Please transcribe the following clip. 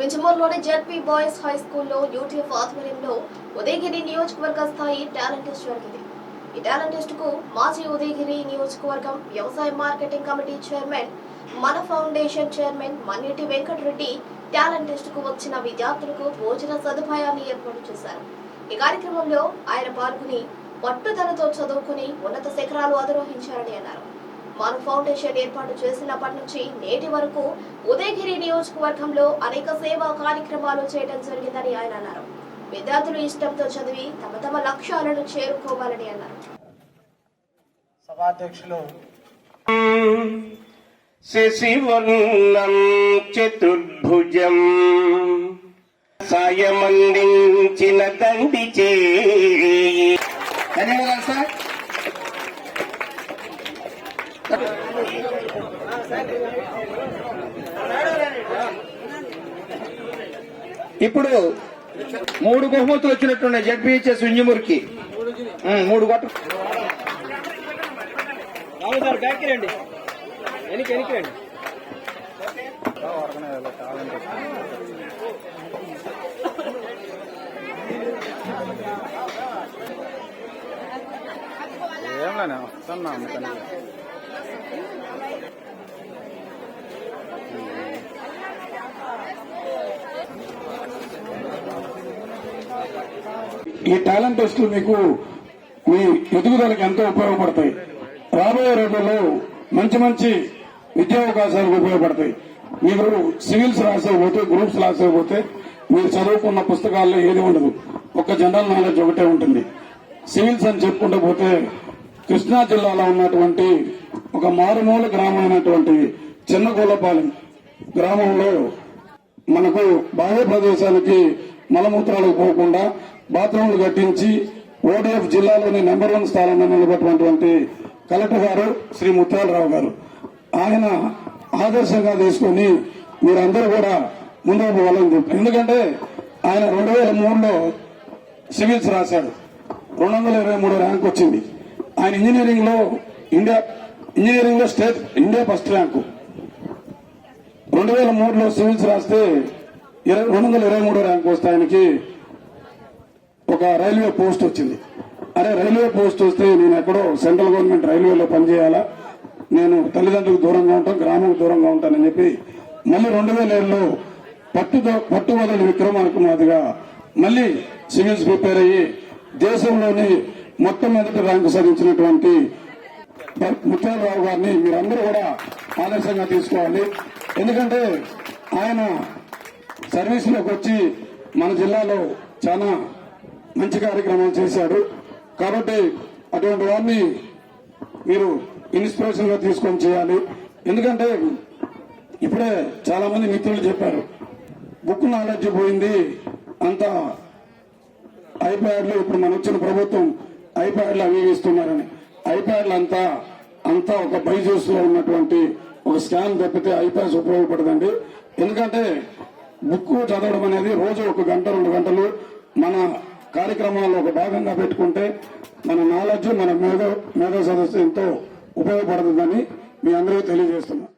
వింజమూరులోని ZP boys high స్కూల్లో UTF ఆధ్వర్యంలో ఉదయగిరి నియోజకవర్గ స్థాయి టాలెంట్ టెస్ట్ జరిగింది. ఈ టాలెంట్ టెస్ట్కు మాజీ ఉదయగిరి నియోజకవర్గం వ్యవసాయ మార్కెటింగ్ కమిటీ చైర్మన్ మన foundation chairman Manniti Venkata Reddy talent టెస్ట్కు వచ్చిన విద్యార్థులకు భోజన సదుపాయాన్ని ఏర్పాటు చేశారు. ఈ కార్యక్రమంలో ఆయన పాల్గొని పట్టుదలతో చదువుకుని ఉన్నత శిఖరాలు అధిరోహించారని అన్నారు. మన ఫౌండేషన్ ఏర్పాటు చేసినప్పటి నుంచి నేటి వరకు ఉదయగిరి నియోజకవర్గంలో అనేక సేవా కార్యక్రమాలు చేయడం జరిగిందని ఆయన అన్నారు. విద్యార్థులు ఇష్టంతో చదివి తమ తమ లక్ష్యాలను చేరుకోవాలని అన్నారు. సభాధ్యక్షులు చతుర్భుజం సాయమందించిన తండ్రి చేయి. ధన్యవాదాలు సార్. ఇప్పుడు మూడు బహుమతులు వచ్చినట్టున్నాయి. జడ్పీహెచ్ఎస్ వింజమూరికి మూడు సార్ బ్యాక్కి రండి. వెనక్కి వెనక్కి రండి. ఏమన్నా వస్తున్నా. అందుకని ఈ టాలెంట్ టెస్టులు మీకు మీ ఎదుగుదలకు ఎంతో ఉపయోగపడతాయి. రాబోయే రోజుల్లో మంచి మంచి విద్యావకాశాలకు ఉపయోగపడతాయి. మీరు సివిల్స్ రాసేకపోతే గ్రూప్స్ రాసేకపోతే మీరు చదువుకున్న పుస్తకాల్లో ఏది ఉండదు. ఒక జనరల్ నాలెడ్జ్ ఒకటే ఉంటుంది. సివిల్స్ అని చెప్పుకుంటూ పోతే కృష్ణా జిల్లాలో ఉన్నటువంటి ఒక మారుమూల గ్రామమైనటువంటి చిన్నగోలపాలెం గ్రామంలో మనకు బాహ్య ప్రదేశానికి మలమూత్రాలకు పోకుండా బాత్రూంలు కట్టించి ఓడిఎఫ్ జిల్లాలోని నెంబర్ వన్ స్థానంలో నిలబడినటువంటి కలెక్టర్ గారు శ్రీ ముత్యాలరావు గారు. ఆయన ఆదర్శంగా తీసుకొని మీరందరూ కూడా ముందుకు పోవాలని చెప్పారు ఎందుకంటే ఆయన రెండు వేల మూడులో సివిల్స్ రాశాడు. రెండు వందల ఇరవై మూడు ర్యాంక్ వచ్చింది. ఆయన ఇంజనీరింగ్లో ఇండియా ఇంజనీరింగ్లో స్టేట్ ఇండియా ఫస్ట్ ర్యాంకు. రెండు వేల మూడులో సివిల్స్ రాస్తే ఇరవై రెండు వందల ఇరవై మూడో ర్యాంక్ వస్తే ఆయనకి ఒక రైల్వే పోస్ట్ వచ్చింది. అరే రైల్వే పోస్ట్ వస్తే నేను ఎక్కడో సెంట్రల్ గవర్నమెంట్ రైల్వేలో పనిచేయాలా? నేను తల్లిదండ్రులకు దూరంగా ఉంటాను గ్రామంకు దూరంగా ఉంటానని చెప్పి మళ్ళీ రెండు వేల ఏడులో పట్టుదో పట్టువదలని విక్రమార్కుమాదిగా మళ్ళీ సివిల్స్ ప్రిపేర్ అయ్యి దేశంలోని మొట్టమొదటి ర్యాంకు సాధించినటువంటి ముత్యాలరావు గారిని మీరందరూ కూడా ఆదర్శంగా తీసుకోవాలి. ఎందుకంటే ఆయన సర్వీసులోకి వచ్చి మన జిల్లాలో చాలా మంచి కార్యక్రమాలు చేశాడు. కాబట్టి అటువంటి వారిని మీరు ఇన్స్పిరేషన్గా తీసుకొని చేయాలి. ఎందుకంటే ఇప్పుడే చాలా మంది మిత్రులు చెప్పారు బుక్ నాలెడ్జ్ పోయింది అంతా ఐప్యాడ్లు ఇప్పుడు మన వచ్చిన ప్రభుత్వం ఐప్యాడ్లు అవి ఇస్తున్నారని ఐప్యాడ్లు అంతా అంతా ఒక బైజూస్లో ఉన్నటువంటి ఒక స్కాన్ తప్పితే ఐప్యాడ్స్ ఉపయోగపడదండి. ఎందుకంటే బుక్ చదవడం అనేది రోజు ఒక గంట రెండు గంటలు మన కార్యక్రమాల్లో ఒక భాగంగా పెట్టుకుంటే మన నాలెడ్జ్ మన మేధో మేధో సదస్సు ఎంతో ఉపయోగపడుతుందని మీ అందరికీ తెలియజేస్తున్నాం.